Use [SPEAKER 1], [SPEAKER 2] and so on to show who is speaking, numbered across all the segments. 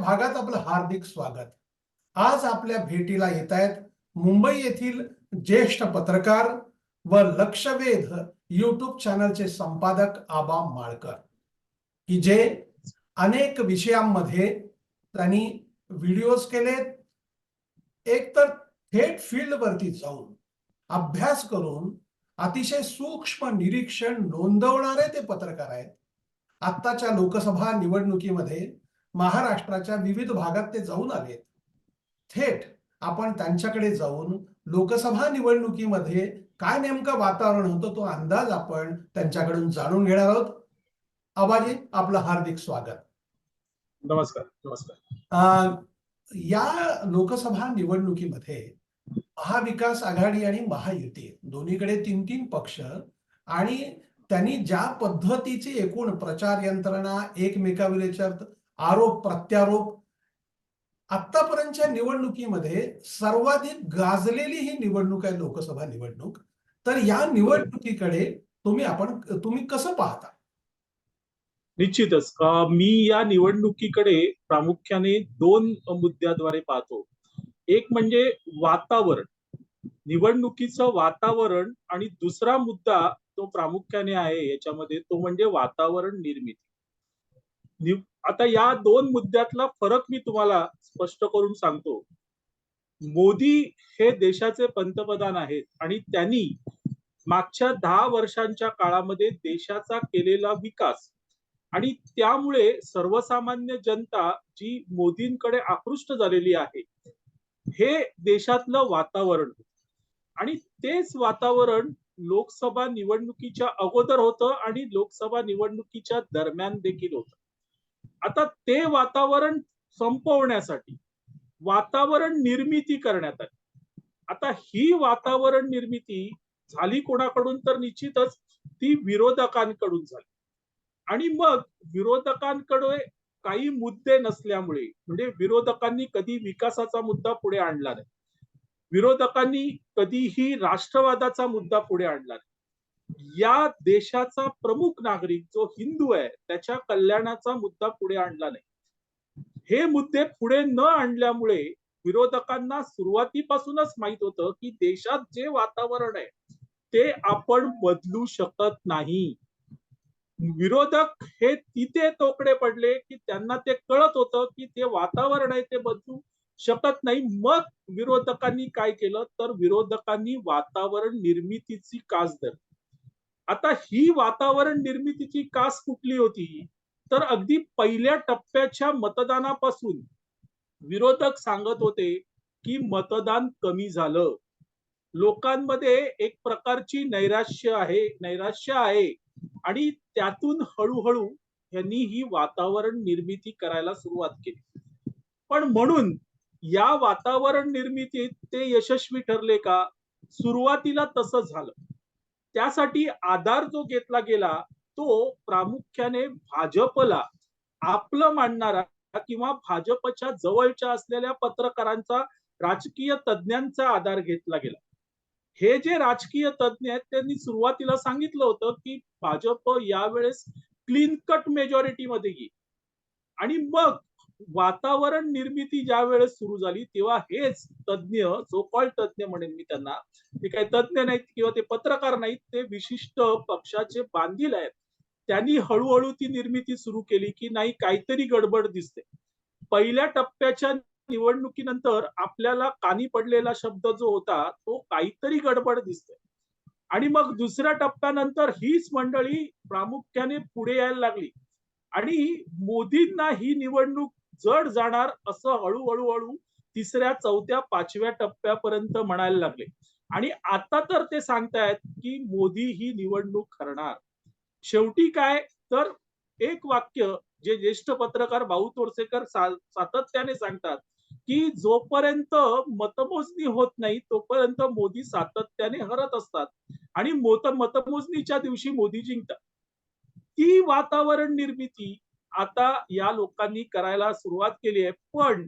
[SPEAKER 1] भागात आपलं हार्दिक स्वागत. आज आपल्या भेटीला येत आहेत मुंबई येथील ज्येष्ठ पत्रकार व लक्षवेध युट्यूब चॅनलचे संपादक आबा माळकर. की जे अनेक विषयांमध्ये त्यांनी व्हिडिओज केलेत एक तर थेट फील्डवरती जाऊन अभ्यास करून अतिशय सूक्ष्म निरीक्षण नोंदवणारे ते पत्रकार आहेत. आत्ताच्या लोकसभा निवडणुकीमध्ये महाराष्ट्राच्या विविध भागात ते जाऊन आलेत थेट आपण त्यांच्याकडे जाऊन लोकसभा निवडणुकीमध्ये काय नेमकं वातावरण होतं तो अंदाज आपण त्यांच्याकडून जाणून घेणार आहोत. आबाजी आपलं हार्दिक स्वागत.
[SPEAKER 2] नमस्कार नमस्कार.
[SPEAKER 1] अं, या लोकसभा निवडणुकीमध्ये महाविकास आघाडी आणि महायुती दोन्हीकडे तीन तीन पक्ष आणि त्यांनी ज्या पद्धतीची एकूण प्रचार यंत्रणा एकमेकाविरुद्ध आरोप प्रत्यारोप आतापर्यंतच्या निवडणुकीमध्ये सर्वाधिक गाजलेली ही निवडणूक आहे लोकसभा निवडणूक. तर या निवडणुकीकडे तुम्ही आपण तुम्ही कसं पाहता?
[SPEAKER 2] निश्चितच. मी या निवडणुकीकडे प्रामुख्याने दोन मुद्द्याद्वारे पाहतो. एक म्हणजे वातावरण. निवडणुकीचं वातावरण आणि दुसरा मुद्दा तो प्रामुख्याने आहे याच्यामध्ये तो म्हणजे वातावरण निर्मिती. आता या दोन मुद्द्यातला फरक मी तुम्हाला स्पष्ट करून सांगतो. मोदी हे देशाचे पंतप्रधान आहेत आणि त्यांनी मागच्या दहा वर्षांच्या काळामध्ये देशाचा केलेला विकास आणि त्यामुळे सर्वसामान्य जनता जी मोदींकडे आकृष्ट झालेली आहे हे देशातलं वातावरण. आणि तेच वातावरण लोकसभा निवडणुकीच्या अगोदर होतं आणि लोकसभा निवडणुकीच्या दरम्यान देखील होतं. आता ते वातावरण संपवण्यासाठी वातावरण निर्मिती करण्यात आली आता ही वातावरण निर्मिती झाली कोणाकडून तर निश्चितच ती विरोधकांकडून झाली. आणि मग विरोधकांकडे काही मुद्दे नसल्यामुळे म्हणजे विरोधकांनी कधी विकासाचा मुद्दा पुढे आणला नाही. विरोधकांनी कधीही राष्ट्रवादाचा मुद्दा पुढे आणला नाही. या देशाचा प्रमुख नागरिक जो हिंदू आहे त्याच्या कल्याणाचा मुद्दा पुढे आणला नाही. हे मुद्दे पुढे न आणल्यामुळे विरोधकांना सुरुवातीपासूनच माहीत होतं की देशात जे वातावरण आहे ते आपण बदलू शकत नाही. विरोधक हे तिथे तोकडे पडले की त्यांना ते कळत होतं की ते वातावरण आहे ते बदलू शकत नाही. मग विरोधकांनी काय केलं? तर विरोधकांनी वातावरण निर्मितीची कास धरली. आता ही वातावरण निर्मितीची कास कुठली होती? तर अगदी पहिल्या टप्प्याच्या मतदानापासून विरोधक सांगत होते की मतदान कमी झालं. लोकांमध्ये एक प्रकारची नैराश्य आहे नैराश्य आहे. आणि त्यातून हळूहळू यांनी ही वातावरण निर्मिती करायला सुरुवात केली. पण म्हणून या वातावरण निर्मितीत ते यशस्वी ठरले का? सुरुवातीला तसं झालं. त्यासाठी आधार जो घेतला गेला तो प्रामुख्याने भाजपला आपलं मांडणारा किंवा भाजपच्या जवळच्या असलेल्या पत्रकारांचा राजकीय तज्ज्ञांचा आधार घेतला गेला. हे जे राजकीय तज्ज्ञ आहेत त्यांनी सुरुवातीला सांगितलं होतं की भाजप यावेळेस क्लीन कट मेजॉरिटी मध्ये येईल. आणि मग वातावरण निर्मिती ज्या वेळेस सुरू झाली तेव्हा हेच तज्ज्ञ जो कॉल तज्ज्ञ म्हणेन मी त्यांना ते काही तज्ज्ञ नाहीत किंवा ते पत्रकार नाहीत ते विशिष्ट पक्षाचे बांधील आहेत. त्यांनी हळूहळू ती निर्मिती सुरू केली की नाही काहीतरी गडबड दिसते. पहिल्या टप्प्याच्या निवडणुकीनंतर आपल्याला कानी पडलेला शब्द जो होता तो काहीतरी गडबड दिसते. आणि मग दुसऱ्या टप्प्यानंतर हीच मंडळी प्रामुख्याने पुढे यायला लागली. आणि मोदींना ही निवडणूक जड जाणार असं हळूहळू हळू तिसऱ्या चौथ्या पाचव्या टप्प्यापर्यंत म्हणायला लागले. आणि आता तर ते सांगतायत की मोदी ही निवडणूक करणार. शेवटी काय? तर एक वाक्य जे ज्येष्ठ पत्रकार भाऊ तोरसेकर सा- सातत्याने सांगतात की जोपर्यंत मतमोजणी होत नाही तोपर्यंत मोदी सातत्याने हरत असतात. आणि मत मतमोजणीच्या दिवशी मोदी जिंकतात. ती वातावरण निर्मिती आता या लोकांनी करायला सुरुवात केली आहे. पण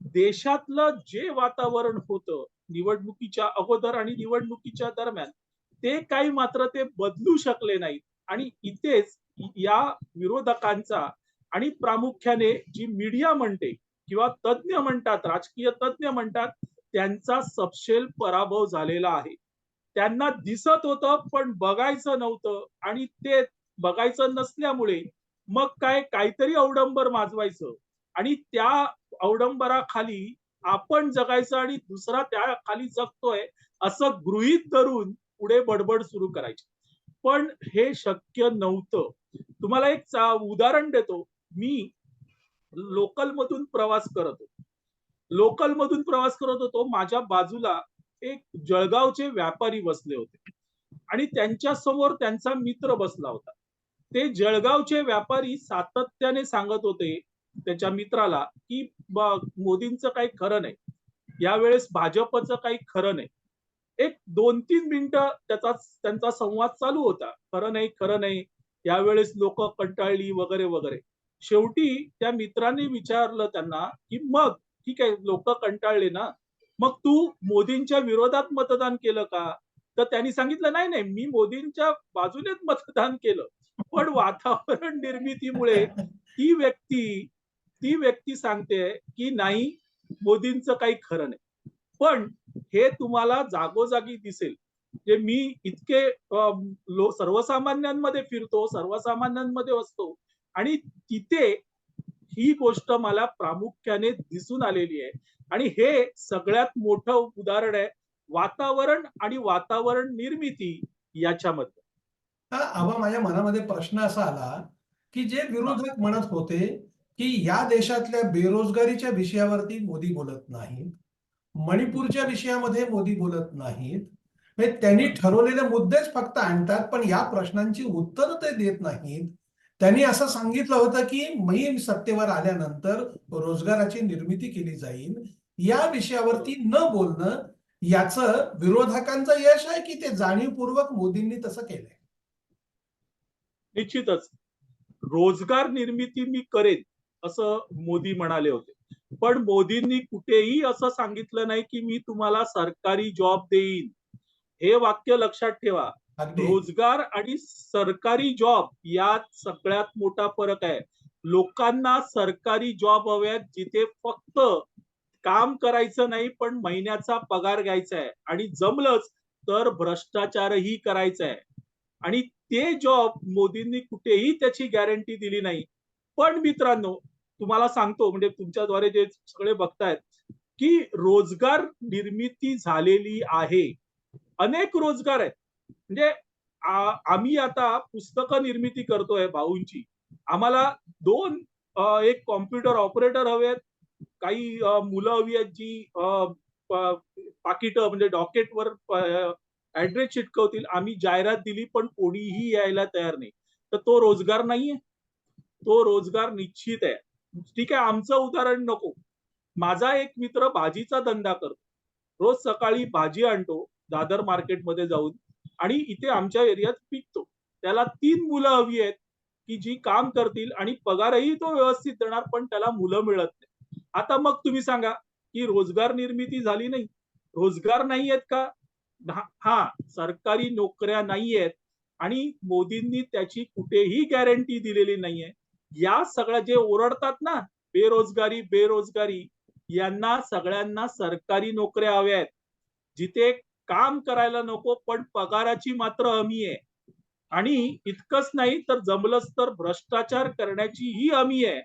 [SPEAKER 2] देशातलं जे वातावरण होतं निवडणुकीच्या अगोदर आणि निवडणुकीच्या दरम्यान ते काही मात्र ते बदलू शकले नाहीत. आणि इथेच या विरोधकांचा आणि प्रामुख्याने जी मीडिया म्हणते किंवा तज्ज्ञ म्हणतात राजकीय तज्ज्ञ म्हणतात त्यांचा सपशेल पराभव झालेला आहे. त्यांना दिसत होतं पण बघायचं नव्हतं आणि ते बघायचं नसल्यामुळे मग काय काहीतरी अवडंबर माजवायचं. आणि त्या अवडंबराखाली आपण जगायचं आणि दुसरा त्या खाली जगतोय असं गृहीत धरून पुढे बडबड सुरू करायची. पण हे शक्य नव्हतं. तुम्हाला एक उदाहरण देतो. मी लोकल मधून प्रवास करत होतो. लोकल मधून प्रवास करत होतो. माझ्या बाजूला एक जळगावचे व्यापारी बसले होते. आणि त्यांच्यासमोर त्यांचा मित्र बसला होता. ते जळगावचे व्यापारी सातत्याने सांगत होते त्याच्या मित्राला की मोदींचं काही खरं नाही. यावेळेस भाजपचं काही खरं नाही. एक दोन तीन मिनिटं त्याचा त्यांचा संवाद चालू होता. खरं नाही खरं नाही. यावेळेस लोक कंटाळली वगैरे वगैरे. शेवटी त्या मित्राने विचारलं त्यांना की मग ठीक आहे लोक कंटाळले ना? मग तू मोदींच्या विरोधात मतदान केलं का? तर त्यांनी सांगितलं नाही नाही मी मोदींच्या बाजूनेच मतदान केलं. पण वातावरण निर्मितीमुळे ती व्यक्ती ती व्यक्ती सांगते की नाही मोदींचं काही खरं नाही. पण हे तुम्हाला जागोजागी दिसेल. जे मी इतके लो सर्वसामान्यांमध्ये फिरतो सर्वसामान्यांमध्ये असतो आणि तिथे ही गोष्ट मला प्रामुख्याने दिसून आलेली आहे. आणि हे सगळ्यात मोठं उदाहरण आहे वातावरण आणि वातावरण निर्मिती याच्यामध्ये.
[SPEAKER 1] आबा माझ्या मनामध्ये प्रश्न असा आला की जे विरोधक म्हणत होते की या देशातल्या बेरोजगारीच्या विषयावरती मोदी बोलत नाहीत मणिपूरच्या विषयामध्ये मोदी बोलत नाहीत म्हणजे त्यांनी ठरवलेले मुद्देच फक्त आणतात पण या प्रश्नांची उत्तरं ते देत नाहीत. त्यांनी असं सांगितलं होतं की मी सत्तेवर आल्यानंतर रोजगाराची निर्मिती केली जाईल या विषयावरती न बोलणं याचं विरोधकांचं यश आहे की ते जाणीवपूर्वक मोदींनी तसं केलंय?
[SPEAKER 2] निश्चितच. रोजगार निर्मिती मी करेन असं मोदी म्हणाले होते. पण मोदींनी कुठेही असं सांगितलं नाही की मी तुम्हाला सरकारी जॉब देईन. हे वाक्य लक्षात ठेवा. रोजगार आणि सरकारी जॉब यात सगळ्यात मोठा फरक आहे. लोकांना सरकारी जॉब हव्यात जिथे फक्त काम करायचं नाही पण महिन्याचा पगार घ्यायचा आहे. आणि जमलंच तर भ्रष्टाचारही करायचा आहे. आणि ते जॉब मोदींनी कुठेही त्याची गॅरंटी दिली नाही. पण मित्रांनो तुम्हाला सांगतो म्हणजे तुमच्याद्वारे जे सगळे बघतायत की रोजगार निर्मिती झालेली आहे. अनेक रोजगार आहेत. म्हणजे आम्ही आता पुस्तकं निर्मिती करतोय भाऊंची. आम्हाला दोन एक कॉम्प्युटर ऑपरेटर हवे आहेत काही मुलं हवी आहेत जी पाकिट म्हणजे डॉकेटवर ऍड्रेस चिटकवतील. आम्ही जाहिरात दिली पण कोणीही यायला तयार नाही. तर तो रोजगार नाहीये. तो रोजगार निश्चित आहे. ठीक आहे आमचं उदाहरण नको. माझा एक मित्र भाजीचा धंदा करतो. रोज सकाळी भाजी आणतो दादर मार्केटमध्ये जाऊन. आणि इथे आमच्या एरियात पिकतो. त्याला तीन मुलं हवी आहेत की जी काम करतील आणि पगारही तो व्यवस्थित देणार पण त्याला मुलं मिळत नाही. आता मग तुम्ही सांगा की रोजगार निर्मिती झाली नाही. रोजगार नाही आहेत का? हा- सरकारी नोकऱ्या नाहीयेत आणि मोदींनी त्याची कुठेही गॅरंटी दिलेली नाहीये. या सगळ्या जे ओरडतात ना बेरोजगारी बेरोजगारी यांना सगळ्यांना सरकारी नोकऱ्या हव्या आहेत जिथे काम करायला नको पण पगाराची मात्र हमी आहे. आणि इतकंच नाही तर जमलंच तर भ्रष्टाचार करण्याची ही हमी आहे.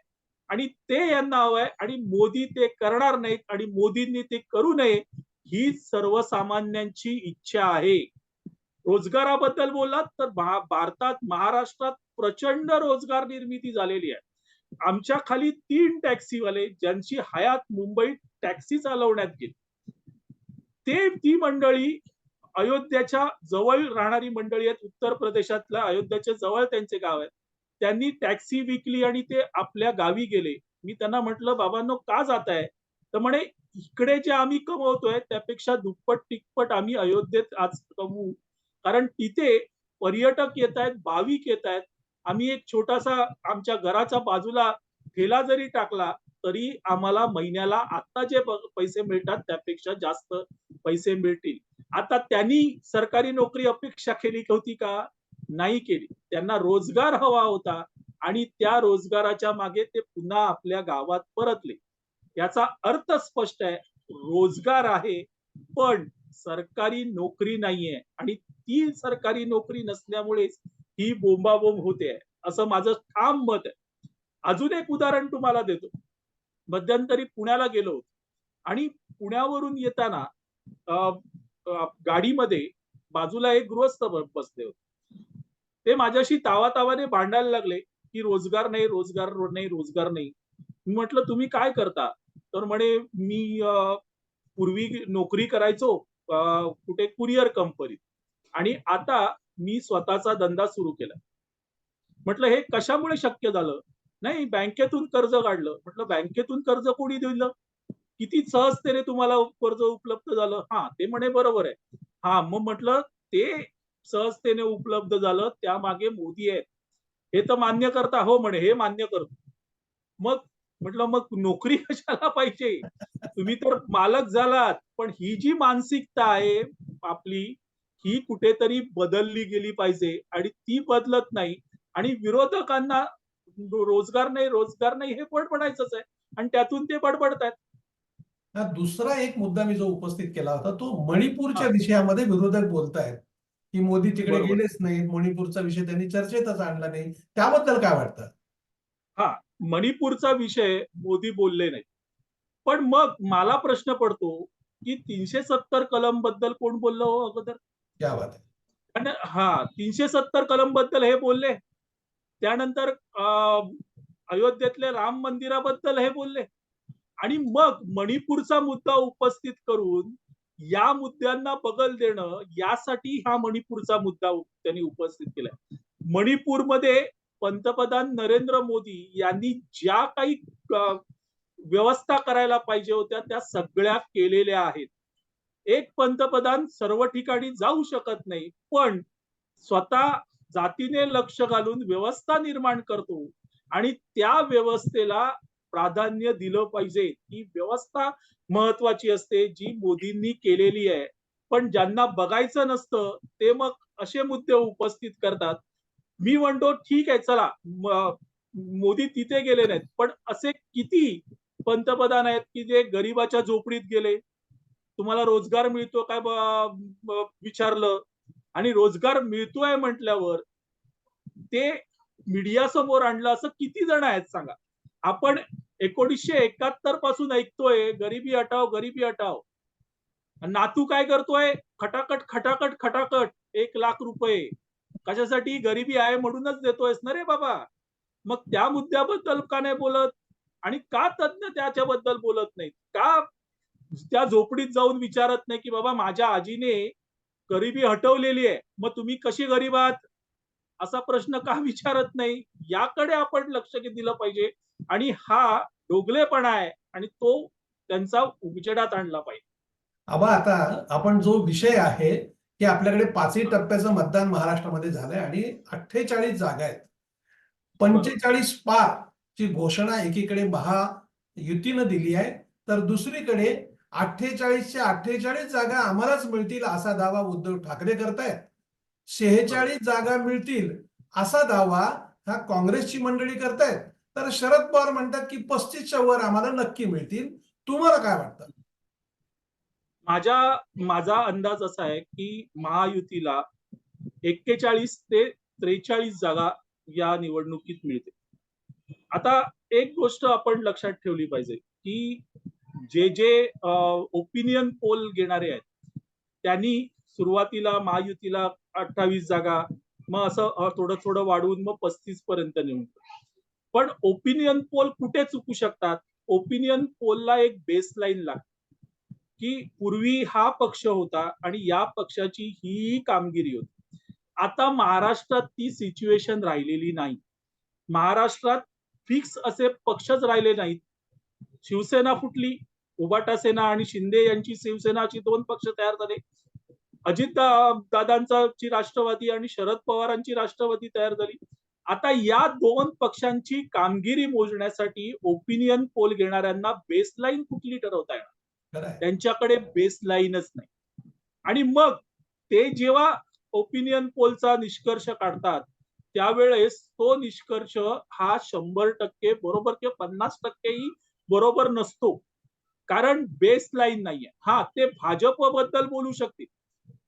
[SPEAKER 2] आणि ते यांना हवंय आणि मोदी ते करणार नाहीत आणि मोदींनी ते करू नये ही सर्वसामान्यांची इच्छा आहे. रोजगाराबद्दल बोलात तर भारतात महाराष्ट्रात प्रचंड रोजगार निर्मिती झालेली आहे. आमच्या खाली तीन टॅक्सीवाले ज्यांची हयात मुंबईत टॅक्सी चालवण्यात गेली. ते ती मंडळी अयोध्याच्या जवळ राहणारी मंडळी आहेत. उत्तर प्रदेशातल्या अयोध्याच्या जवळ त्यांचे गाव आहेत त्यांनी टॅक्सी विकली आणि ते आपल्या गावी गेले. मी त्यांना म्हटलं बाबांनो का जात आहे तर म्हणे इकडे जे आम्ही कमवतोय त्यापेक्षा दुप्पट तिप्पट आम्ही अयोध्येत आज कमवू. कारण तिथे पर्यटक येत आहेत भाविक येत आहेत. आम्ही एक छोटासा आमच्या घराच्या बाजूला ठेला जरी टाकला तरी आम्हाला महिन्याला आता जे पैसे मिळतात त्यापेक्षा जास्त पैसे मिळतील. आता त्यांनी सरकारी नोकरी अपेक्षा केली होती का? नाही केली. त्यांना रोजगार हवा होता आणि त्या रोजगाराच्या मागे ते पुन्हा आपल्या गावात परतले. याचा अर्थ स्पष्ट आहे. रोजगार आहे पण सरकारी नोकरी नाहीये आणि ती सरकारी नोकरी नसल्यामुळेच ही बोंबाबोंब होते. आहे असं माझं ठाम मत आहे. अजून एक उदाहरण तुम्हाला देतो. मध्यंतरी पुण्याला गेलो आणि पुण्यावरून येताना गाडीमध्ये बाजूला एक गृहस्थ बसले होते. ते माझ्याशी तावातावाने भांडायला लागले की रोजगार नाही रोजगार नाही रोजगार नाही. म्हटलं तुम्ही काय करता? तर म्हणे मी पूर्वी नोकरी करायचो कुठे कुरिअर कंपनीत. आणि आता मी स्वतःचा धंदा सुरू केला. म्हटलं हे कशामुळे शक्य झालं? नाही बँकेतून कर्ज काढलं. म्हटलं बँकेतून कर्ज कोणी दिलं? किती सहजतेने तुम्हाला कर्ज उपलब्ध झालं? हा ते म्हणे बरोबर आहे. हा मग म्हटलं ते सहजतेने उपलब्ध झालं त्यामागे मोदी आहेत. हे तर मान्य करता. हो म्हणे हे मान्य करतो. मग म्हटलं मग नोकरी कशाला पाहिजे? तुम्ही तर मालक झालात पण ही जी मानसिकता आहे आपली ही कुठेतरी बदलली गेली पाहिजे आणि ती बदलत नाही आणि विरोधकांना रोजगार नाही रोजगार नाही हे बडबडायचंच आहे? आणि त्यातून ते बडबडतायत.
[SPEAKER 1] हा दुसरा एक मुद्दा मी जो उपस्थित केला होता तो मणिपूरच्या
[SPEAKER 2] हा.
[SPEAKER 1] विषयामध्ये विरोधक बोलतायत की मोदी तिकडे. गेलेच नाहीत मणिपूरचा विषय त्यांनी चर्चेतच आणला नाही. त्याबद्दल काय वाटतं?
[SPEAKER 2] मणिपूरचा विषय मोदी बोलले नाही पण मग मला प्रश्न पडतो की तीनशे सत्तर कलमबद्दल कोण बोललं हो अगोदर? आणि हा तीनशे सत्तर कलमबद्दल हे बोलले. त्यानंतर अयोध्येतल्या राम मंदिराबद्दल हे बोलले. आणि मग मणिपूरचा मुद्दा उपस्थित करून या मुद्द्यांना बगल देणं यासाठी हा मणिपूरचा मुद्दा त्यांनी उपस्थित केलाय. मणिपूरमध्ये पंतप्रधान नरेंद्र मोदी यांनी ज्या काही व्यवस्था करायला पाहिजे होत्या त्या सगळ्या केलेल्या आहेत. एक पंतप्रधान सर्व ठिकाणी जाऊ शकत नाही पण स्वतः जातीने लक्ष घालून व्यवस्था निर्माण करतो आणि त्या व्यवस्थेला प्राधान्य दिलं पाहिजे. ही व्यवस्था महत्वाची असते जी मोदींनी केलेली आहे. पण ज्यांना बघायचं नसतं ते मग असे मुद्दे उपस्थित करतात. मी म्हणतो ठीक आहे चला. मोदी तिथे गेले नाहीत. पण असे किती पंतप्रधान आहेत की जे गरीबाच्या झोपडीत गेले? तुम्हाला रोजगार मिळतो काय विचारलं? आणि रोजगार मिळतोय म्हटल्यावर ते मीडिया समोर आणलं असं किती जण आहेत सांगा. आपण एकोणीसशे एकाहत्तरपासून ऐकतोय गरिबी हटाव गरिबी हटाव नातू काय करतोय? खटाकट खटाकट खटाकट एक लाख रुपये. कशासाठी गरिबी आहे म्हणूनच देतोयस ना रे बाबा? मग त्या मुद्द्याबद्दल का नाही बोलत? आणि का तज्ञ त्याच्याबद्दल बोलत नाहीत? का त्या झोपडीत जाऊन विचारत नाही की बाबा माझ्या आजीने गरिबी हटवलेली आहे मग तुम्ही कशी गरीब आहात? असा प्रश्न का विचारत नाही? याकडे आपण लक्ष दिलं पाहिजे. आणि हा डोगलेपणा आहे आणि तो त्यांचा उजेडात आणला पाहिजे.
[SPEAKER 1] आबा आता आपण जो विषय आहे की आपल्याकडे पाचही टप्प्याचं मतदान महाराष्ट्रामध्ये झालंय आणि अठ्ठेचाळीस जागा आहेत. पंचेचाळीस पार ची घोषणा एकीकडे महायुतीनं दिली आहे तर दुसरीकडे अठ्ठेचाळीसच्या अठ्ठेचाळीस जागा आम्हालाच मिळतील असा दावा उद्धव ठाकरे करतायत. शेहेचाळीस जागा मिळतील असा दावा हा काँग्रेसची मंडळी करतायत. तर शरद पवार म्हणतात की पस्तीसच्या वर आम्हाला नक्की मिळतील. तुम्हाला काय वाटतं?
[SPEAKER 2] माझ्या माझा अंदाज असा आहे की महायुतीला एक्केचाळीस ते त्रेचाळीस जागा या निवडणुकीत मिळते आता एक गोष्ट आपण लक्षात ठेवली पाहिजे की जे जे ओपिनियन पोल घेणारे आहेत त्यांनी सुरुवातीला महायुतीला अठ्ठावीस जागा मग असं थोडं थोडं वाढवून मग पस्तीस पर्यंत नेऊन. पण ओपिनियन पोल कुठे चुकू शकतात? ओपिनियन पोलला एक बेसलाईन लागते. की पूर्वी हा पक्ष होता आणि या पक्षाची ही कामगिरी होती. आता महाराष्ट्रात ती सिच्युएशन राहिलेली नाही. महाराष्ट्रात फिक्स असे पक्षच राहिले नाहीत. शिवसेना फुटली उबाटा सेना आणि शिंदे यांची शिवसेनाची दोन पक्ष तयार झाले. अजित दा- दादांची राष्ट्रवादी आणि शरद पवारांची राष्ट्रवादी तयार झाली. आता या दोन पक्षांची कामगिरी मोजण्यासाठी ओपिनियन पोल घेणाऱ्यांना बेसलाईन कुठली ठरवता येणार? त्यांच्याकडे बेस लाईनच नाही. आणि मग ते जेव्हा ओपिनियन पोलचा निष्कर्ष काढतात त्यावेळेस तो निष्कर्ष हा शंभर टक्के बरोबर किंवा पन्नास टक्केही बरोबर नसतो. कारण बेस लाईन नाहीये. हा ते भाजपबद्दल बोलू शकतील.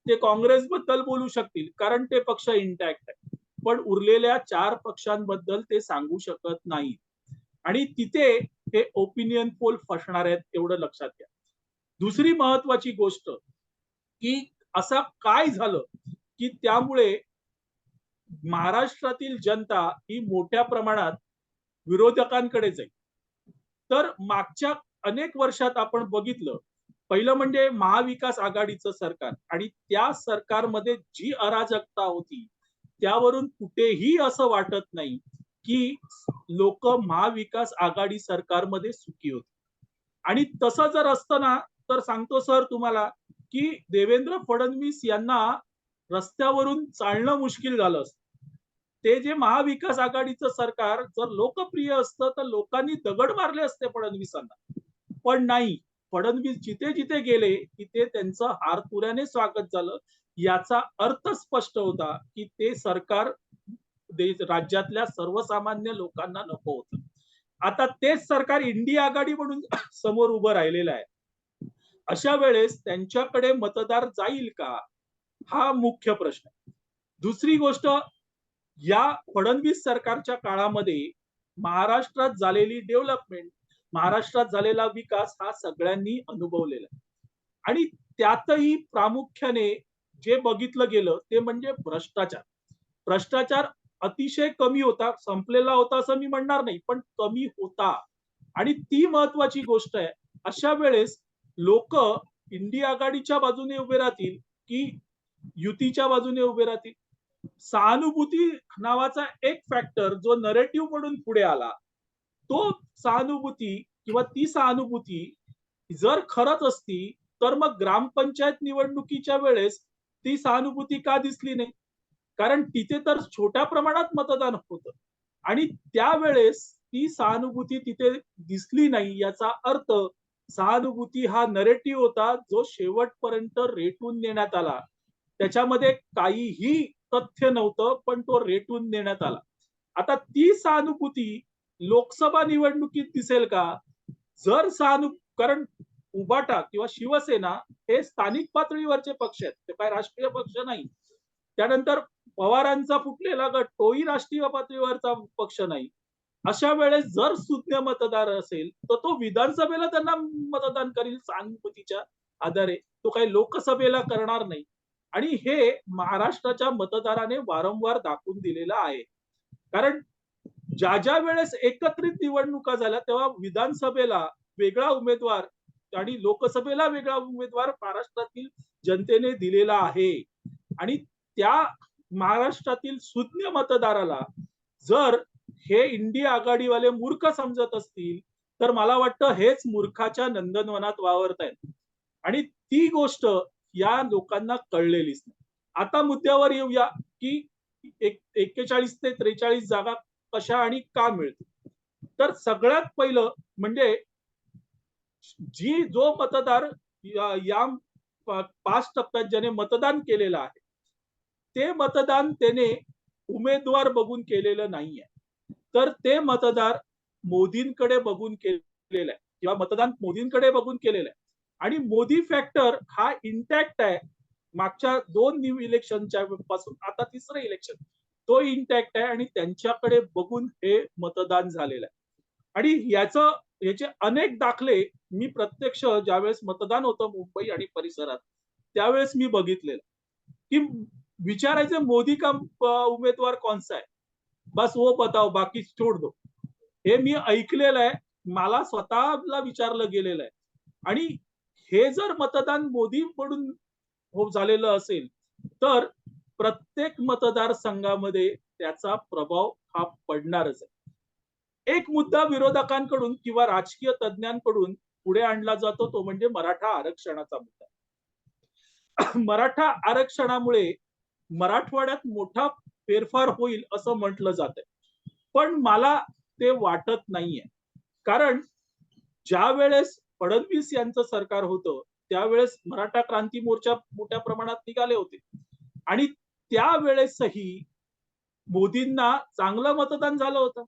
[SPEAKER 2] ते काँग्रेस बद्दल बोलू शकतील. कारण ते पक्ष इंटॅक्ट आहे. पण उरलेल्या चार पक्षांबद्दल ते सांगू शकत नाही आणि तिथे हे ओपिनियन पोल फसणार आहेत एवढं लक्षात घ्या. दुसरी महत्वाची गोष्ट की असा काय झालं की त्यामुळे महाराष्ट्रातील जनता ही मोठ्या प्रमाणात विरोधकांकडे जाईल. तर मागच्या अनेक वर्षात आपण बघितलं पहिलं म्हणजे महाविकास आघाडीचं सरकार आणि त्या सरकारमध्ये जी अराजकता होती त्यावरून कुठेही असं वाटत नाही की लोक महाविकास आघाडी सरकारमध्ये सुखी होती. आणि तसं जर असतं ना तर सांगतो सर तुम्हाला की देवेंद्र फडणवीस यांना रस्त्यावरून चालणं मुश्किल झालं असतं. ते जे महाविकास आघाडीचं सरकार जर लोकप्रिय असतं तर लोकांनी दगड मारले असते फडणवीसांना. पण नाही फडणवीस जिथे जिथे गेले तिथे त्यांचं हारतुऱ्याने स्वागत झालं. याचा अर्थ स्पष्ट होता की ते सरकार राज्यातल्या सर्वसामान्य लोकांना नको होतं. आता तेच सरकार इंडिया आघाडी म्हणून समोर उभं राहिलेलं आहे. अशा वेळेस त्यांच्याकडे मतदार जाईल का? हा मुख्य प्रश्न. आहे दुसरी गोष्ट या फडणवीस सरकारच्या काळामध्ये महाराष्ट्रात झालेली डेव्हलपमेंट महाराष्ट्रात झालेला विकास हा सगळ्यांनी अनुभवलेला. आहे आणि त्यातही प्रामुख्याने जे बघितलं गेलं ते म्हणजे भ्रष्टाचार. भ्रष्टाचार अतिशय कमी होता संपलेला होता असं मी म्हणणार नाही पण कमी होता. आणि ती महत्वाची गोष्ट आहे अशा वेळेस लोक इंडिया आघाडीच्या बाजूने उभे राहतील की युतीच्या बाजूने उभे राहतील? सहानुभूती नावाचा एक फॅक्टर जो नरेटिव्ह म्हणून पुढे आला तो सहानुभूती किंवा ती सहानुभूती जर खरंच असती तर मग ग्रामपंचायत निवडणुकीच्या वेळेस ती सहानुभूती का दिसली नाही? कारण तिथे तर छोट्या प्रमाणात मतदान होतं. आणि त्यावेळेस ती सहानुभूती तिथे दिसली नाही याचा अर्थ सहानुभूती हा नरेटिव्ह होता जो शेवटपर्यंत रेटून देण्यात आला. त्याच्यामध्ये काहीही तथ्य नव्हतं पण तो रेटून देण्यात आला. आता ती सहानुभूती लोकसभा निवडणुकीत दिसेल का? जर सहानु कारण उबाटा किंवा शिवसेना हे स्थानिक पातळीवरचे पक्ष आहेत ते काय राष्ट्रीय पक्ष नाही. त्यानंतर पवारांचा फुटलेला गट तोही राष्ट्रीय पातळीवरचा पक्ष नाही. अशा वेळेस जर सुज्ञ मतदार असेल तर तो विधानसभेला त्यांना मतदान करील सहानुभूतीच्या आधारे. तो काही लोकसभेला करणार नाही. आणि हे महाराष्ट्राच्या मतदाराने वारंवार दाखवून दिलेलं आहे. कारण ज्या ज्या वेळेस एकत्रित निवडणुका झाल्या तेव्हा विधानसभेला वेगळा उमेदवार आणि लोकसभेला वेगळा उमेदवार महाराष्ट्रातील जनतेने दिलेला आहे. आणि त्या महाराष्ट्रातील सुज्ञ मतदाराला जर हे इंडिया आघाडीवाले मूर्ख समजत असतील तर मला वाटतं हेच मूर्खाच्या नंदनवनात वावरत आहेत आणि ती गोष्ट या लोकांना कळलेलीच नाही. आता मुद्द्यावर येऊया की एक एक्केचाळीस ते त्रेचाळीस जागा कशा आणि का मिळतील. तर सगळ्यात पहिलं म्हणजे जी जो मतदार या पाच टप्प्यात ज्याने मतदान केलेलं आहे ते मतदान त्याने उमेदवार बघून केलेलं नाहीये. तर ते मतदार मोदींकडे बघून केलेलं आहे. किंवा मतदान मोदींकडे बघून केलेलं आहे. आणि मोदी फॅक्टर हा इंटॅक्ट आहे. मागच्या दोन न्यू इलेक्शनच्या पासून आता तिसरं इलेक्शन तो इंटॅक्ट आहे आणि त्यांच्याकडे बघून हे मतदान झालेलं आहे. आणि याच याचे अनेक दाखले मी प्रत्यक्ष ज्यावेळेस मतदान होतं मुंबई आणि परिसरात त्यावेळेस मी बघितलेलं. की विचारायचं मोदी का उमेदवार कोणसा आहे? बस वो बताओ बाकी छोड दो. हे मी ऐकलेलं आहे मला स्वतःला विचारलं गेलेलं आहे. आणि हे जर मतदान मोदी म्हणून हो झालेलं असेल तर प्रत्येक मतदारसंघामध्ये त्याचा प्रभाव हा पडणारच आहे. एक मुद्दा विरोधकांकडून किंवा राजकीय तज्ज्ञांकडून पुढे आणला जातो तो म्हणजे मराठा आरक्षणाचा मुद्दा. मराठा आरक्षणामुळे मराठवाड्यात मोठा फेरफार होईल असं म्हटलं जात आहे पण मला ते वाटत नाहीये. कारण ज्या वेळेस फडणवीस यांचं सरकार होतं त्यावेळेस मराठा क्रांती मोर्चा मोठ्या प्रमाणात निघाले होते. आणि त्यावेळेसही मोदींना चांगलं मतदान झालं होतं.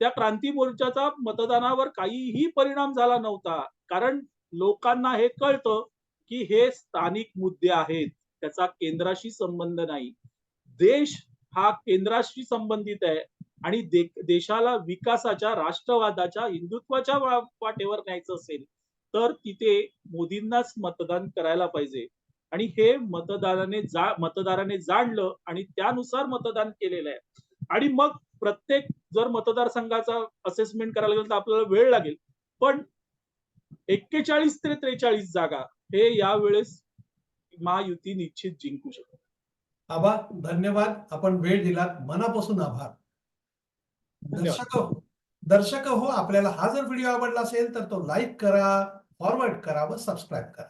[SPEAKER 2] त्या क्रांती मोर्चाचा मतदानावर काहीही परिणाम झाला नव्हता. कारण लोकांना हे कळतं की हे स्थानिक मुद्दे आहेत. त्याचा केंद्राशी संबंध नाही. देश हा केंद्राशी संबंधित आहे आणि दे- देशाला विकासाच्या राष्ट्रवादाच्या हिंदुत्वाच्या वाटेवर न्यायचं असेल तर तिथे मोदींनाच मतदान करायला पाहिजे. आणि हे मतदाराने जा मतदाराने जाणलं आणि त्यानुसार मतदान केलेलं आहे. आणि मग प्रत्येक जर मतदारसंघाचा असेसमेंट करायला गेलं तर आपल्याला वेळ लागेल. पण एक्केचाळीस ते त्रेचाळीस जागा हे यावेळेस महायुती निश्चित जिंकू शकते
[SPEAKER 1] आबा धन्यवाद. आपण वेळ दिलात. मनापासून आभार. दर्शक हो दर्शक हो आपल्याला हा जर व्हिडिओ आवडला असेल तर तो लाईक करा फॉरवर्ड करा व सबस्क्राईब करा.